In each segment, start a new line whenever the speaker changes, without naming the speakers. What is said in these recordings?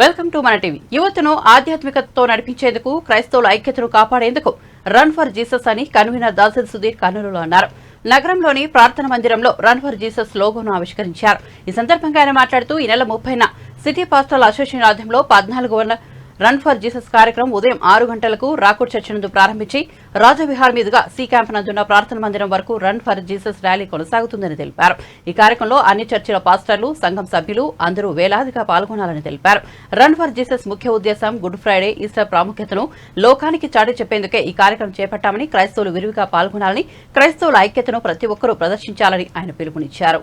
Welcome to మన TV. యువతను ఆధ్యాత్మికతతో నడిపించేందుకు క్రైస్తవుల ఐక్యతను కాపాడేందుకు రన్ ఫర్ జీసస్ అని కన్వీనర్ దాసరి సుధీర్ కర్నూలులో అన్నారు. నగరంలోని ప్రార్థన మందిరంలో రన్ ఫర్ జీసస్ లోగోను ఆవిష్కరించారు. ఈ సందర్భంగా ఆయన మాట్లాడుతూ ఈ నెల ముప్పైన సిటీ పాస్టల్ అసోసియేషన్ ఆధ్వర్యంలో పద్నాలుగు వందల రన్ ఫర్ జీసస్ కార్యక్రమం ఉదయం ఆరు గంటలకు రాకూర్ చర్చ్ నందు ప్రారంభించి రాజవిహార్ మీదుగా సి క్యాంప్ నందున్న ప్రార్థన మందిరం వరకు రన్ ఫర్ జీసస్ ర్యాలీ కొనసాగుతుందని తెలిపారు. ఈ కార్యక్రమంలో అన్ని చర్చిల పాస్టర్లు సంఘం సభ్యులు అందరూ వేలాదిగా పాల్గొనాలని తెలిపారు. రన్ ఫర్ జీసస్ ముఖ్య ఉద్దేశం గుడ్ ఫ్రైడే ఈస్టర్ ప్రాముఖ్యతను లోకానికి చాటి చెప్పేందుకే ఈ కార్యక్రమం చేపట్టామని క్రైస్తవులు విరివిగా పాల్గొనాలని క్రైస్తవుల ఐక్యతను ప్రతి ఒక్కరూ ప్రదర్శించాలని ఆయన పిలుపునిచ్చారు.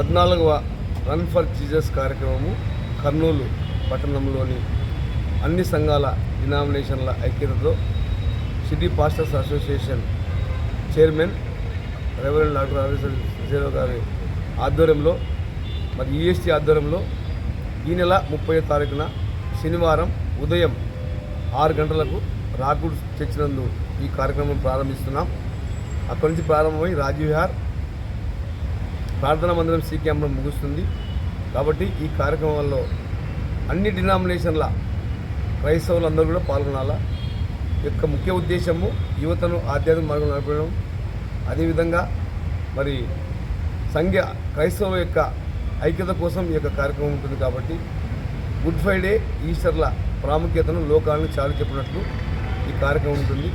పద్నాలుగవ రన్ ఫర్ జీజస్ కార్యక్రమము కర్నూలు పట్టణంలోని అన్ని సంఘాల డినామినేషన్ల ఐక్యతతో city pastors association chairman reverend doctor Rajeswara Srirao గారి ఆధ్వర్యంలో మరి ఈఎస్టీ ఆధ్వర్యంలో ఈ నెల ముప్పై తారీఖున శనివారం ఉదయం ఆరు గంటలకు రాకూడ్ చర్చినందు ఈ కార్యక్రమం ప్రారంభిస్తున్నాం. అక్కడి నుంచి ప్రారంభమై రాజీవిహార్ ప్రార్థనా మందిరం సి క్యాంప్లో ముగుస్తుంది. కాబట్టి ఈ కార్యక్రమంలో అన్ని డినామినేషన్ల క్రైస్తవులందరూ కూడా పాల్గొనాలా? యొక్క ముఖ్య ఉద్దేశము యువతను ఆధ్యాత్మిక మార్గం నడపడం అదేవిధంగా మరి సంఘ క్రైస్తవ యొక్క ఐక్యత కోసం ఈ యొక్క కార్యక్రమం ఉంటుంది కాబట్టి గుడ్ ఫ్రైడే ఈస్టర్ల ప్రాముఖ్యతను లోకాలను చాలు చెప్పినట్లు ఈ కార్యక్రమం ఉంటుంది.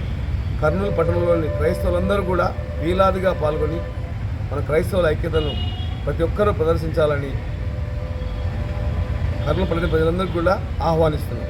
కర్నూలు పట్టణంలోని క్రైస్తవులందరూ కూడా వీలాదిగా పాల్గొని మన క్రైస్తవుల ఐక్యతను ప్రతి ఒక్కరూ ప్రదర్శించాలని కర్నూలు పట్టణ ప్రజలందరికీ కూడా ఆహ్వానిస్తున్నాం.